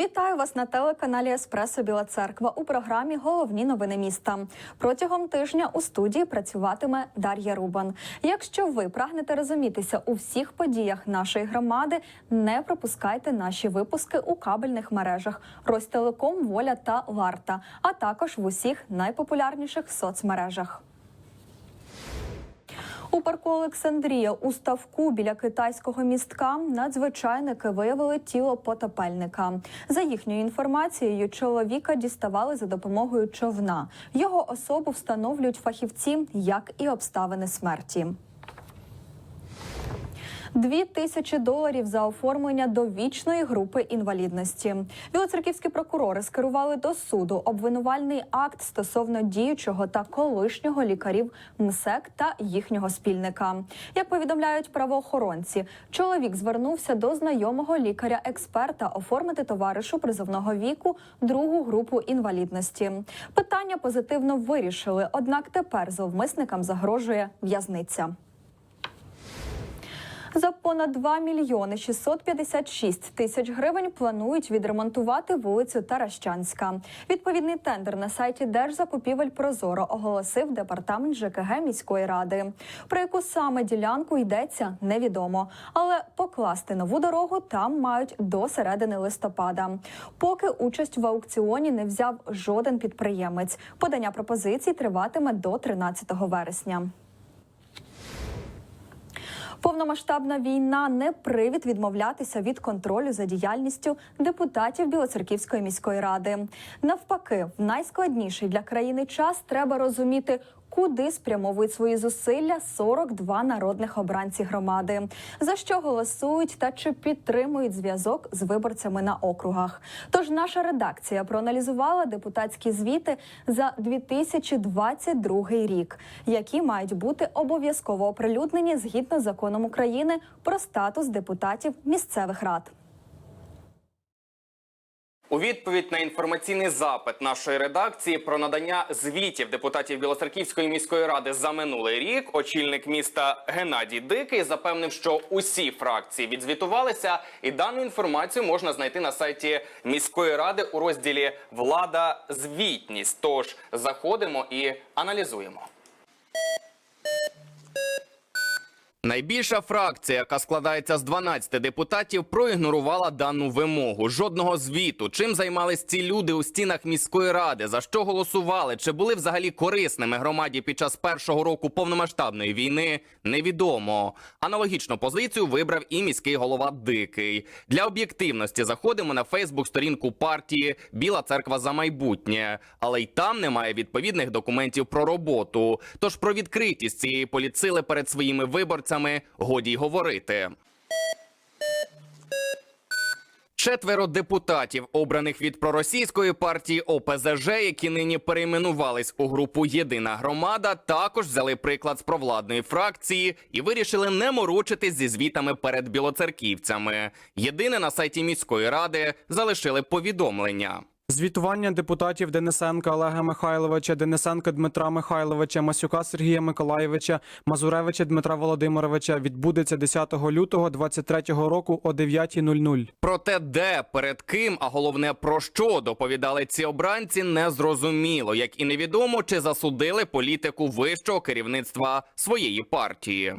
Вітаю вас на телеканалі Еспресо Біла Церква у програмі Головні новини міста. Протягом тижня у студії працюватиме Дар'я Рубан. Якщо ви прагнете розумітися у всіх подіях нашої громади, не пропускайте наші випуски у кабельних мережах Ростелеком, Воля та Варта, а також в усіх найпопулярніших соцмережах. У парку Олександрія у ставку біля китайського містка надзвичайники виявили тіло потопельника. За їхньою інформацією, чоловіка діставали за допомогою човна. Його особу встановлюють фахівці, як і обставини смерті. Дві тисячі доларів за оформлення довічної групи інвалідності. Білоцерківські прокурори скерували до суду обвинувальний акт стосовно діючого та колишнього лікарів МСЕК та їхнього спільника. Як повідомляють правоохоронці, чоловік звернувся до знайомого лікаря-експерта оформити товаришу призовного віку другу групу інвалідності. Питання позитивно вирішили, однак тепер зловмисникам загрожує в'язниця. За понад 2 мільйони 656 тисяч гривень планують відремонтувати вулицю Таращанська. Відповідний тендер на сайті Держзакупівель Прозоро оголосив департамент ЖКГ міської ради. Про яку саме ділянку йдеться, невідомо. Але покласти нову дорогу там мають до середини листопада. Поки участь в аукціоні не взяв жоден підприємець. Подання пропозицій триватиме до 13 вересня. Повномасштабна війна не привід відмовлятися від контролю за діяльністю депутатів Білоцерківської міської ради. Навпаки, в найскладніший для країни час треба розуміти. Куди спрямовують свої зусилля 42 народних обранці громади, за що голосують та чи підтримують зв'язок з виборцями на округах? Тож наша редакція проаналізувала депутатські звіти за 2022 рік, які мають бути обов'язково оприлюднені згідно з законом України про статус депутатів місцевих рад. У відповідь на інформаційний запит нашої редакції про надання звітів депутатів Білоцерківської міської ради за минулий рік, очільник міста Геннадій Дикий запевнив, що усі фракції відзвітувалися, і дану інформацію можна знайти на сайті міської ради у розділі Влада звітність. Тож заходимо і аналізуємо. Найбільша фракція, яка складається з 12 депутатів, проігнорувала дану вимогу. Жодного звіту. Чим займались ці люди у стінах міської ради? За що голосували? Чи були взагалі корисними громаді під час першого року повномасштабної війни? Невідомо. Аналогічну позицію вибрав і міський голова Дикий. Для об'єктивності заходимо на Фейсбук-сторінку партії Біла церква за майбутнє, але й там немає відповідних документів про роботу. Тож про відкритість цієї поліцили перед своїми виборцями годі й говорити. Четверо депутатів, обраних від проросійської партії ОПЗЖ, які нині перейменувались у групу Єдина громада, також взяли приклад з провладної фракції і вирішили не морочитись зі звітами перед білоцерківцями. Єдине на сайті міської ради залишили повідомлення. Звітування депутатів Денисенка Олега Михайловича, Денисенка Дмитра Михайловича, Масюка Сергія Миколаєвича, Мазуревича Дмитра Володимировича відбудеться 10 лютого 23 року о 9.00. Проте де, перед ким, а головне про що доповідали ці обранці, не зрозуміло, як і невідомо, чи засудили політику вищого керівництва своєї партії.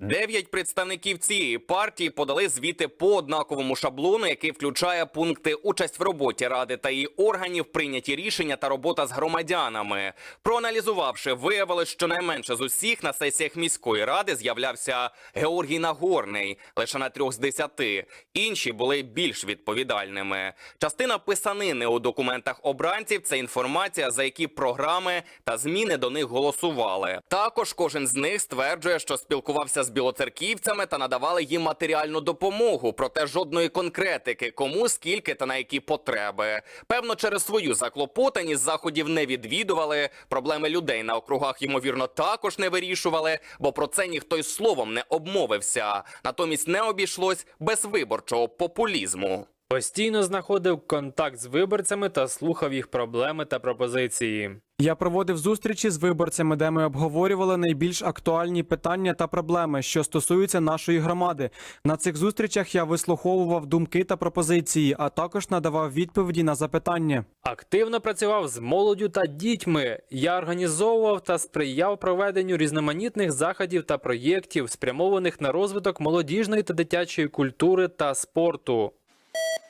Дев'ять представників цієї партії подали звіти по однаковому шаблону, який включає пункти участь в роботі ради та її органів, прийняті рішення та робота з громадянами. Проаналізувавши, виявилось, що найменше з усіх на сесіях міської ради з'являвся Георгій Нагорний лише на трьох з десяти. Інші були більш відповідальними. Частина писанини у документах обранців це інформація, за які програми та зміни до них голосували. Також кожен з них стверджує, що спілкувався з білоцерківцями та надавали їм матеріальну допомогу, проте жодної конкретики, кому скільки та на які потреби. Певно, через свою заклопотаність заходів не відвідували. Проблеми людей на округах ймовірно також не вирішували, бо про це ніхто й словом не обмовився. Натомість не обійшлось без виборчого популізму. Постійно знаходив контакт з виборцями та слухав їх проблеми та пропозиції. Я проводив зустрічі з виборцями, де ми обговорювали найбільш актуальні питання та проблеми, що стосуються нашої громади. На цих зустрічах я вислуховував думки та пропозиції, а також надавав відповіді на запитання. Активно працював з молоддю та дітьми. Я організовував та сприяв проведенню різноманітних заходів та проєктів, спрямованих на розвиток молодіжної та дитячої культури та спорту. you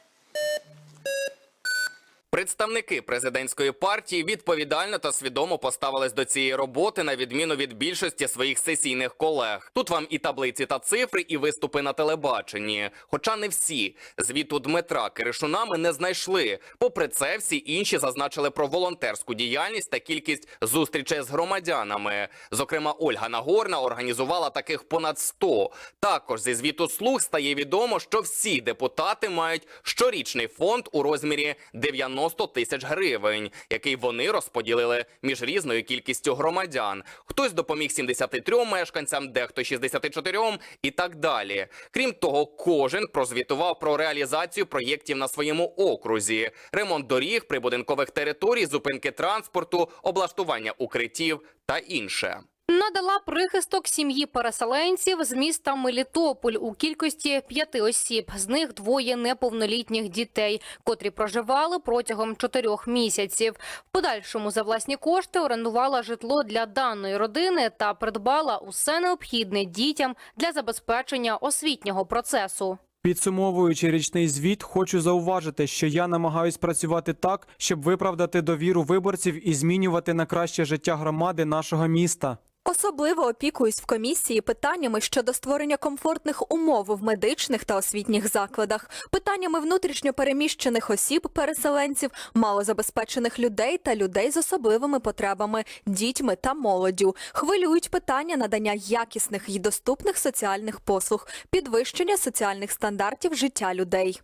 Представники президентської партії відповідально та свідомо поставились до цієї роботи на відміну від більшості своїх сесійних колег. Тут вам і таблиці та цифри, і виступи на телебаченні. Хоча не всі звіту Дмитра Киришуна ми не знайшли. Попри це, всі інші зазначили про волонтерську діяльність та кількість зустрічей з громадянами. Зокрема, Ольга Нагорна організувала таких понад 100. Також зі звіту слуг стає відомо, що всі депутати мають щорічний фонд у розмірі 90 тисяч гривень, який вони розподілили між різною кількістю громадян. Хтось допоміг 73 мешканцям, дехто 64 і так далі. Крім того, кожен прозвітував про реалізацію проєктів на своєму окрузі: ремонт доріг, прибудинкових територій, зупинки транспорту, облаштування укриттів та інше. Надала прихисток сім'ї переселенців з міста Мелітополь у кількості п'яти осіб. З них двоє неповнолітніх дітей, котрі проживали протягом чотирьох місяців. В подальшому за власні кошти орендувала житло для даної родини та придбала усе необхідне дітям для забезпечення освітнього процесу. Підсумовуючи річний звіт, хочу зауважити, що я намагаюсь працювати так, щоб виправдати довіру виборців і змінювати на краще життя громади нашого міста. Особливо опікуюсь в комісії питаннями щодо створення комфортних умов в медичних та освітніх закладах, питаннями внутрішньо переміщених осіб, переселенців, малозабезпечених людей та людей з особливими потребами, дітьми та молоддю. Хвилюють питання надання якісних і доступних соціальних послуг, підвищення соціальних стандартів життя людей.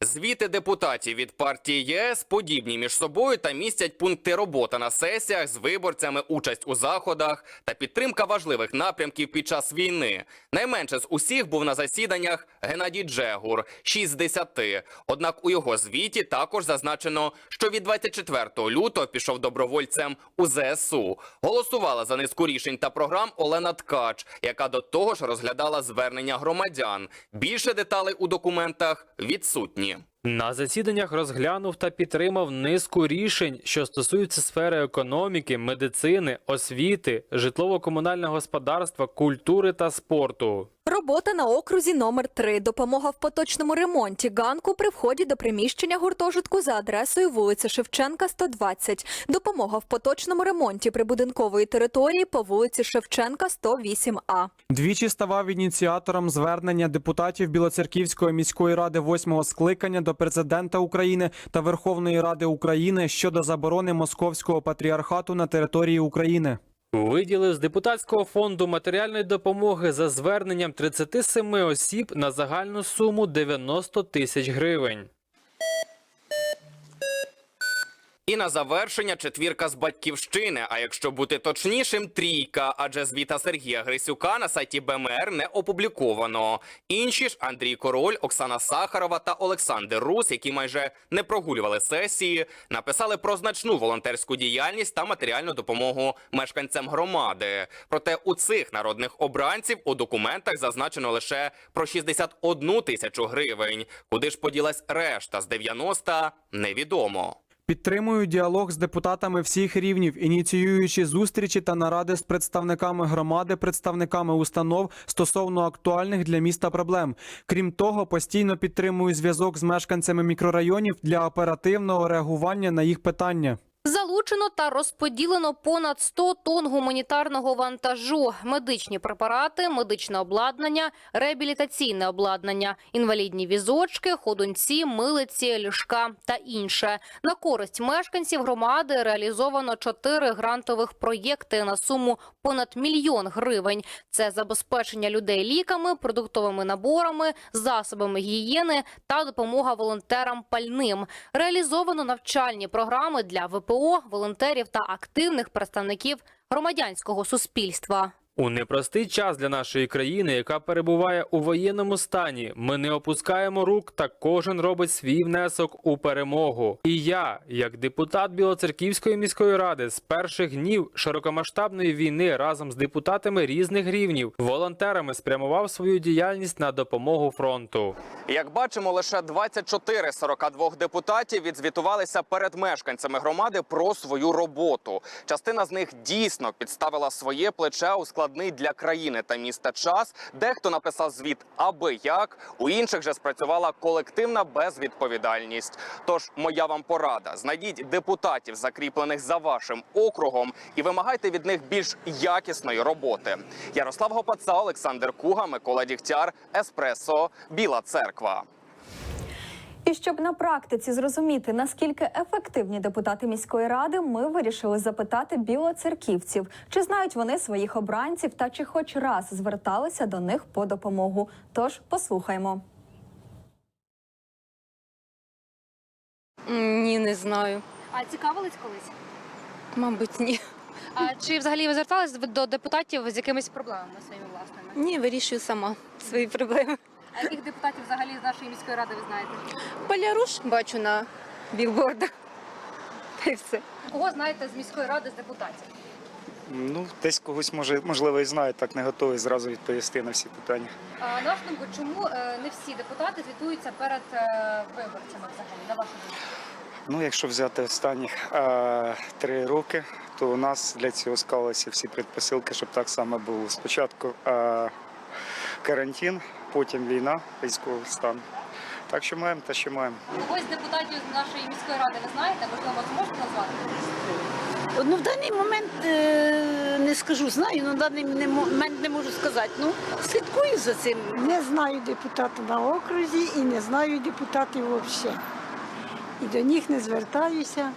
Звіти депутатів від партії ЄС подібні між собою та містять пункти робота на сесіях з виборцями, участь у заходах та підтримка важливих напрямків під час війни. Найменше з усіх був на засіданнях Геннадій Джегур 6 з 10. Однак у його звіті також зазначено, що від 24 лютого пішов добровольцем у ЗСУ. Голосувала за низку рішень та програм Олена Ткач, яка до того ж розглядала звернення громадян. Більше деталей у документах відсутні. На засіданнях розглянув та підтримав низку рішень, що стосуються сфери економіки, медицини, освіти, житлово-комунального господарства, культури та спорту. Робота на окрузі номер 3 Допомога в поточному ремонті ганку при вході до приміщення гуртожитку за адресою вулиця Шевченка, 120. Допомога в поточному ремонті прибудинкової території по вулиці Шевченка, 108А. Двічі ставав ініціатором звернення депутатів Білоцерківської міської ради восьмого скликання до президента України та Верховної Ради України щодо заборони московського патріархату на території України. Виділив з депутатського фонду матеріальної допомоги за зверненням 37 осіб на загальну суму 90 тисяч гривень. І на завершення четвірка з батьківщини. А якщо бути точнішим, трійка, адже звіта Сергія Грисюка на сайті БМР не опубліковано. Інші ж Андрій Король, Оксана Сахарова та Олександр Рус, які майже не прогулювали сесії, написали про значну волонтерську діяльність та матеріальну допомогу мешканцям громади. Проте у цих народних обранців у документах зазначено лише про 61 тисячу гривень. Куди ж поділась решта з 90 – невідомо. Підтримую діалог з депутатами всіх рівнів, ініціюючи зустрічі та наради з представниками громади, представниками установ стосовно актуальних для міста проблем. Крім того, постійно підтримую зв'язок з мешканцями мікрорайонів для оперативного реагування на їх питання. Залучено та розподілено понад 100 тонн гуманітарного вантажу, медичні препарати, медичне обладнання, реабілітаційне обладнання, інвалідні візочки, ходунці, милиці, ліжка та інше. На користь мешканців громади реалізовано чотири грантових проєкти на суму понад мільйон гривень. Це забезпечення людей ліками, продуктовими наборами, засобами гігієни та допомога волонтерам пальним. Реалізовано навчальні програми для ВПО, волонтерів та активних представників громадянського суспільства. У непростий час для нашої країни, яка перебуває у воєнному стані, ми не опускаємо рук, та кожен робить свій внесок у перемогу. І я, як депутат Білоцерківської міської ради, з перших днів широкомасштабної війни разом з депутатами різних рівнів, волонтерами спрямував свою діяльність на допомогу фронту. Як бачимо, лише 24 з 42 депутатів відзвітувалися перед мешканцями громади про свою роботу. Частина з них дійсно підставила своє плече у складний для країни та міста час. Дехто написав звіт аби як, у інших же спрацювала колективна безвідповідальність. Тож моя вам порада: знайдіть депутатів, закріплених за вашим округом, і вимагайте від них більш якісної роботи. Ярослав Гопаца, Олександр Куга, Микола Дігтяр, Еспресо, Біла Церква. І щоб на практиці зрозуміти, наскільки ефективні депутати міської ради, ми вирішили запитати білоцерківців, чи знають вони своїх обранців та чи хоч раз зверталися до них по допомогу. Тож послухаймо. Ні, не знаю. А цікавились колись? Мабуть, ні. А чи взагалі ви звертались до депутатів з якимись проблемами своїми власними? Ні, вирішую сама свої проблеми. А яких депутатів взагалі з нашої міської ради ви знаєте? Поляруш бачу на білбордах. Та й все. Кого знаєте з міської ради з депутатів? Ну, десь когось може, можливо, і знаю, так не готовий зразу відповісти на всі питання. А на вашу думку, чому е, не всі депутати звітуються перед е, виборцями взагалі? На вашу думку? Ну, якщо взяти останні е, три роки, то у нас для цього склалися всі предпосилки, щоб так само було. Спочатку е, карантин, потім війна, військовий стан. Так що маємо те, що маємо. Когось з депутатів з нашої міської ради ви знаєте? Можливо, зможете назвати? Ну, в даний момент е, не скажу, знаю, але в даний момент не можу сказати. Ну, слідкую за цим. Не знаю депутата на окрузі і не знаю депутатів взагалі. І до них не звертаюся.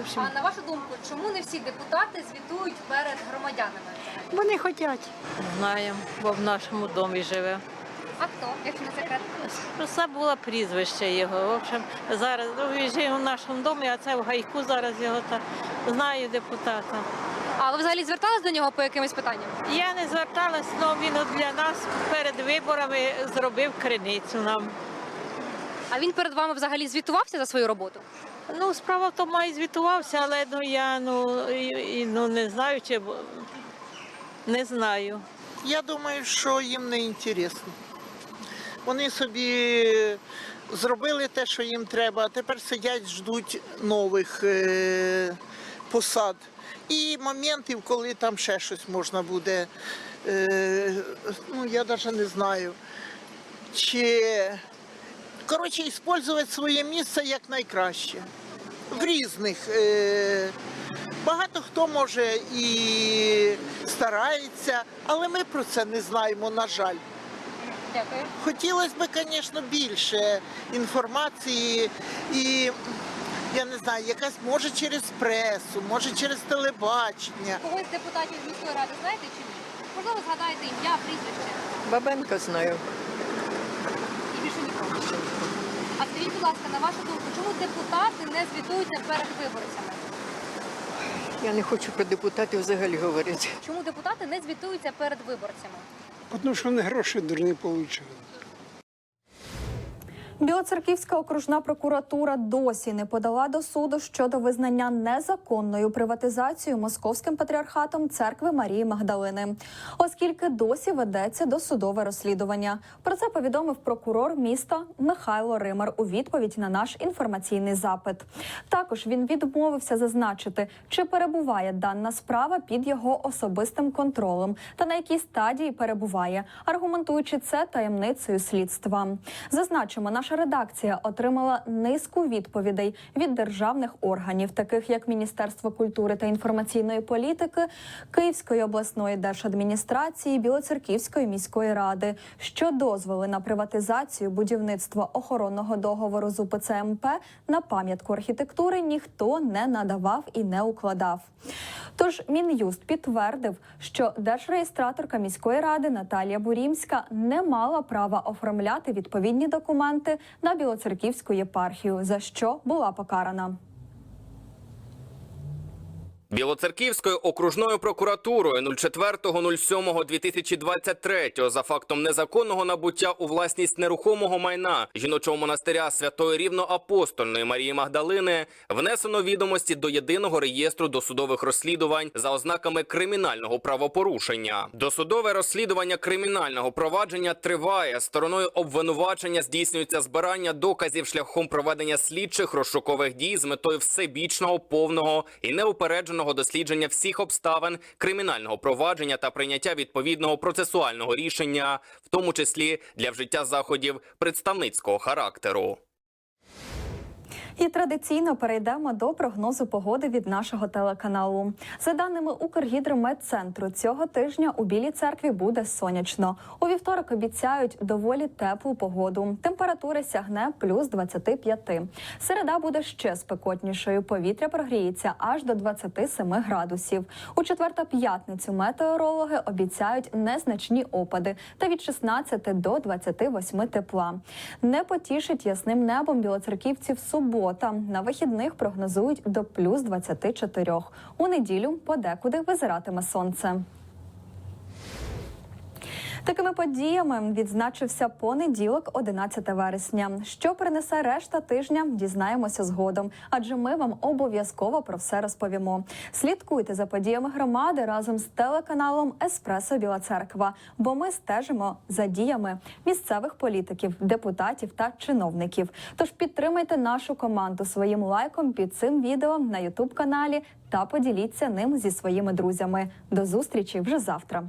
Общем, А на вашу думку, чому не всі депутати звітують перед громадянами? вони хочуть. Знаємо, бо в нашому домі живе. А хто, якщо не секрет? Просто було прізвище його. В общем, зараз ну, він живе в нашому домі, а це в гайку зараз його та знаю депутата. А ви взагалі звертались до нього по якимось питанням? Я не зверталась, але він для нас перед виборами зробив криницю нам. А він перед вами взагалі звітувався за свою роботу? Ну, справа в тому і звітувався, але ну я ну, і, і, ну не знаю, чи не знаю. Я думаю, що їм не інтересно. Вони собі зробили те, що їм треба, а тепер сидять, ждуть нових е, посад. І моментів, коли там ще щось можна буде. Е, ну, я навіть не знаю. Чи коротше, використовувати своє місце як найкраще. В різних. Е, Багато хто може і старається, але ми про це не знаємо, на жаль. Дякую. Хотілося б, звісно, більше інформації і я не знаю, якась може через пресу, може через телебачення. Когось депутатів з міської ради знаєте чи ні? Можливо, згадаєте ім'я, прізвище Бабенко знаю. А скажіть, будь ласка, на вашу думку, чому депутати не звітуються перед виборцями? Я не хочу про депутатів взагалі говорити. Чому депутати не звітуються перед виборцями? Тому що вони гроші дурні отримують. Білоцерківська окружна прокуратура досі не подала до суду щодо визнання незаконною приватизацією московським патріархатом церкви Марії Магдалини, оскільки досі ведеться досудове розслідування. Про це повідомив прокурор міста Михайло Римар у відповідь на наш інформаційний запит. Також він відмовився зазначити, чи перебуває дана справа під його особистим контролем та на якій стадії перебуває, аргументуючи це таємницею слідства. Зазначимо, наша редакція отримала низку відповідей від державних органів, таких як Міністерство культури та інформаційної політики, Київської обласної держадміністрації, Білоцерківської міської ради, що дозволи на приватизацію будівництва охоронного договору з УПЦ МП на пам'ятку архітектури ніхто не надавав і не укладав. Тож Мін'юст підтвердив, що держреєстраторка міської ради Наталія Бурімська не мала права оформляти відповідні документи на Білоцерківську єпархію, за що була покарана. Білоцерківською окружною прокуратурою 04.07.2023 за фактом незаконного набуття у власність нерухомого майна жіночого монастиря Святої Рівноапостольної Марії Магдалини внесено відомості до єдиного реєстру досудових розслідувань за ознаками кримінального правопорушення. Досудове розслідування кримінального провадження триває. Стороною обвинувачення здійснюється збирання доказів шляхом проведення слідчих розшукових дій з метою всебічного, повного і неупередженого дослідження всіх обставин кримінального провадження та прийняття відповідного процесуального рішення, в тому числі для вжиття заходів представницького характеру. І традиційно перейдемо до прогнозу погоди від нашого телеканалу. За даними Укргідрометцентру, цього тижня у Білій церкві буде сонячно. У вівторок обіцяють доволі теплу погоду. Температура сягне плюс 25. Середа буде ще спекотнішою. Повітря прогріється аж до 27 градусів. У четвер та п'ятницю метеорологи обіцяють незначні опади та від 16 до 28 тепла. Не потішить ясним небом білоцерківців субота. На вихідних прогнозують до плюс 24. У неділю подекуди визиратиме сонце. Такими подіями відзначився понеділок, 11 вересня. Що принесе решта тижня, дізнаємося згодом, адже ми вам обов'язково про все розповімо. Слідкуйте за подіями громади разом з телеканалом Еспресо Біла Церква, бо ми стежимо за діями місцевих політиків, депутатів та чиновників. Тож підтримайте нашу команду своїм лайком під цим відео на Ютуб каналі та поділіться ним зі своїми друзями. До зустрічі вже завтра.